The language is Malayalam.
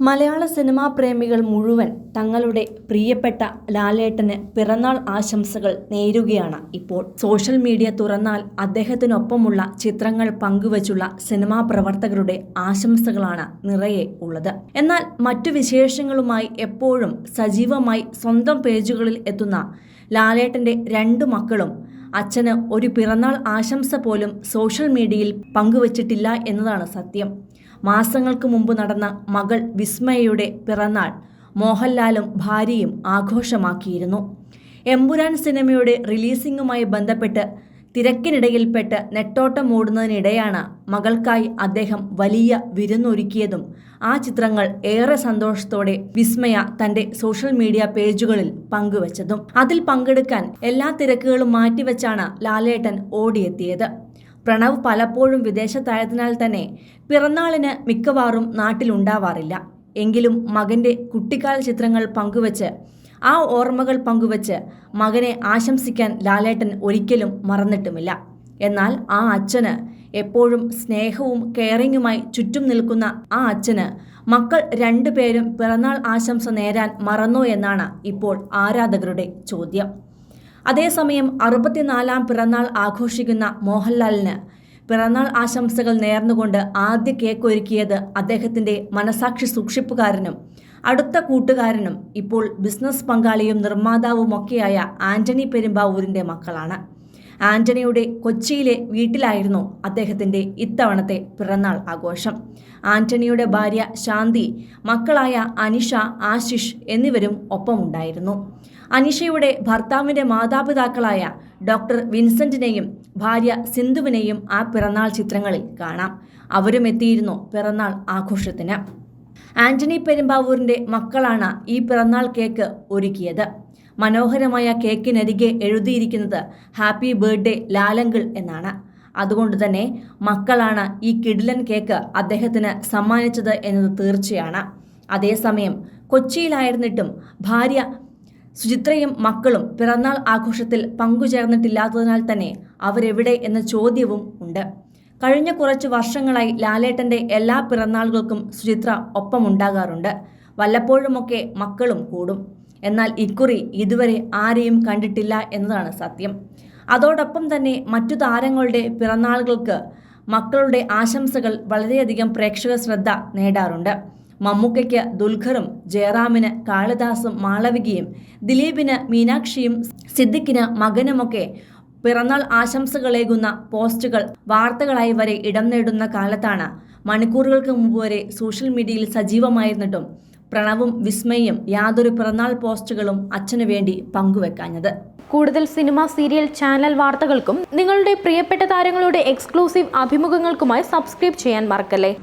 മലയാള സിനിമാ പ്രേമികൾ മുഴുവൻ തങ്ങളുടെ പ്രിയപ്പെട്ട ലാലേട്ടന് പിറന്നാൾ ആശംസകൾ നേരുകയാണ് ഇപ്പോൾ. സോഷ്യൽ മീഡിയ തുറന്നാൽ അദ്ദേഹത്തിനൊപ്പമുള്ള ചിത്രങ്ങൾ പങ്കുവച്ചുള്ള സിനിമാ പ്രവർത്തകരുടെ ആശംസകളാണ് നിറയെ ഉള്ളത്. എന്നാൽ മറ്റു വിശേഷങ്ങളുമായി എപ്പോഴും സജീവമായി സ്വന്തം പേജുകളിൽ എത്തുന്ന ലാലേട്ടന്റെ രണ്ടു മക്കളും അച്ഛന് ഒരു പിറന്നാൾ ആശംസ പോലും സോഷ്യൽ മീഡിയയിൽ പങ്കുവച്ചിട്ടില്ല എന്നതാണ് സത്യം. മാസങ്ങൾക്ക് മുമ്പ് നടന്ന മകൾ വിസ്മയയുടെ പിറന്നാൾ മോഹൻലാലും ഭാര്യയും ആഘോഷമാക്കിയിരുന്നു. എമ്പുരാൻ സിനിമയുടെ റിലീസിംഗുമായി ബന്ധപ്പെട്ട് തിരക്കിനിടയിൽപ്പെട്ട് നെട്ടോട്ടം ഓടുന്നതിനിടെയാണ് മകൾക്കായി അദ്ദേഹം വലിയ വിരുന്നൊരുക്കിയതും ആ ചിത്രങ്ങൾ ഏറെ സന്തോഷത്തോടെ വിസ്മയ തന്റെ സോഷ്യൽ മീഡിയ പേജുകളിൽ പങ്കുവച്ചതും. അതിൽ പങ്കെടുക്കാൻ എല്ലാ തിരക്കുകളും മാറ്റിവെച്ചാണ് ലാലേട്ടൻ ഓടിയെത്തിയത്. പ്രണവ് പലപ്പോഴും വിദേശത്തായതിനാൽ തന്നെ പിറന്നാളിന് മിക്കവാറും നാട്ടിലുണ്ടാവാറില്ല. എങ്കിലും മകന്റെ കുട്ടിക്കാല ചിത്രങ്ങൾ പങ്കുവച്ച് ആ ഓർമ്മകൾ പങ്കുവച്ച് മകനെ ആശംസിക്കാൻ ലാലേട്ടൻ ഒരിക്കലും മറന്നിട്ടുമില്ല. എന്നാൽ ആ അച്ഛന് എപ്പോഴും സ്നേഹവും കെയറിങ്ങുമായി ചുറ്റും നിൽക്കുന്ന ആ അച്ഛന് മക്കൾ രണ്ടുപേരും പിറന്നാൾ ആശംസ നേരാൻ മറന്നോ എന്നാണ് ഇപ്പോൾ ആരാധകരുടെ ചോദ്യം. അതേസമയം അറുപത്തിനാലാം പിറന്നാൾ ആഘോഷിക്കുന്ന മോഹൻലാലിന് പിറന്നാൾ ആശംസകൾ നേർന്നുകൊണ്ട് ആദ്യ കേക്ക് ഒരുക്കിയത് അദ്ദേഹത്തിന്റെ മനസാക്ഷി സൂക്ഷിപ്പുകാരനും അടുത്ത കൂട്ടുകാരനും ഇപ്പോൾ ബിസിനസ് പങ്കാളിയും നിർമ്മാതാവുമൊക്കെയായ ആന്റണി പെരുമ്പാവൂരിന്റെ മക്കളാണ്. ആന്റണിയുടെ കൊച്ചിയിലെ വീട്ടിലായിരുന്നു അദ്ദേഹത്തിന്റെ ഇത്തവണത്തെ പിറന്നാൾ ആഘോഷം. ആന്റണിയുടെ ഭാര്യ ശാന്തി മക്കളായ അനിഷ ആശിഷ് എന്നിവരും ഒപ്പമുണ്ടായിരുന്നു. അനിഷയുടെ ഭർത്താവിന്റെ മാതാപിതാക്കളായ ഡോക്ടർ വിൻസെന്റിനെയും ഭാര്യ സിന്ധുവിനെയും ആ പിറന്നാൾ ചിത്രങ്ങളിൽ കാണാം. അവരും എത്തിയിരുന്നു പിറന്നാൾ ആഘോഷത്തിന്. ആന്റണി പെരുമ്പാവൂരിന്റെ മക്കളാണ് ഈ പിറന്നാൾ കേക്ക് ഒരുക്കിയത്. മനോഹരമായ കേക്കിനരികെ എഴുതിയിരിക്കുന്നത് ഹാപ്പി ബർത്ത്ഡേ ലാലങ്കിൾ എന്നാണ്. അതുകൊണ്ട് തന്നെ മക്കളാണ് ഈ കിഡിലൻ കേക്ക് അദ്ദേഹത്തിന് സമ്മാനിച്ചത് എന്നത് തീർച്ചയാണ്. അതേസമയം കൊച്ചിയിലായിരുന്നിട്ടും ഭാര്യ സുചിത്രയും മക്കളും പിറന്നാൾ ആഘോഷത്തിൽ പങ്കുചേർന്നിട്ടില്ലാത്തതിനാൽ തന്നെ അവരെവിടെ എന്ന ചോദ്യവും ഉണ്ട്. കഴിഞ്ഞ കുറച്ച് വർഷങ്ങളായി ലാലേട്ടന്റെ എല്ലാ പിറന്നാളുകൾക്കും സുചിത്ര ഒപ്പമുണ്ടാകാറുണ്ട്. വല്ലപ്പോഴുമൊക്കെ മക്കളും കൂടും. എന്നാൽ ഇക്കുറി ഇതുവരെ ആരെയും കണ്ടിട്ടില്ല എന്നതാണ് സത്യം. അതോടൊപ്പം തന്നെ മറ്റു താരങ്ങളുടെ പിറന്നാളുകൾക്ക് മക്കളുടെ ആശംസകൾ വളരെയധികം പ്രേക്ഷക ശ്രദ്ധ നേടാറുണ്ട്. മമ്മൂക്കയ്ക്ക് ദുൽഖറും ജയറാമിന് കാളിദാസും മാളവികയും ദിലീപിന് മീനാക്ഷിയും സിദ്ദിഖിന് മകനുമൊക്കെ പിറന്നാൾ ആശംസകളേകുന്ന പോസ്റ്റുകൾ വാർത്തകളായി വരെ ഇടം നേടുന്ന കാലത്താണ് മണിക്കൂറുകൾക്ക് മുമ്പ് വരെ സോഷ്യൽ മീഡിയയിൽ സജീവമായിരുന്നിട്ടും പ്രണവും വിസ്മയും യാതൊരു പിറന്നാൾ പോസ്റ്റുകളും അച്ഛനു വേണ്ടി പങ്കുവെക്കാഞ്ഞത്. കൂടുതൽ സിനിമ സീരിയൽ ചാനൽ വാർത്തകൾക്കും നിങ്ങളുടെ പ്രിയപ്പെട്ട താരങ്ങളുടെ എക്സ്ക്ലൂസീവ് അഭിമുഖങ്ങൾക്കുമായി സബ്സ്ക്രൈബ് ചെയ്യാൻ മറക്കല്ലേ?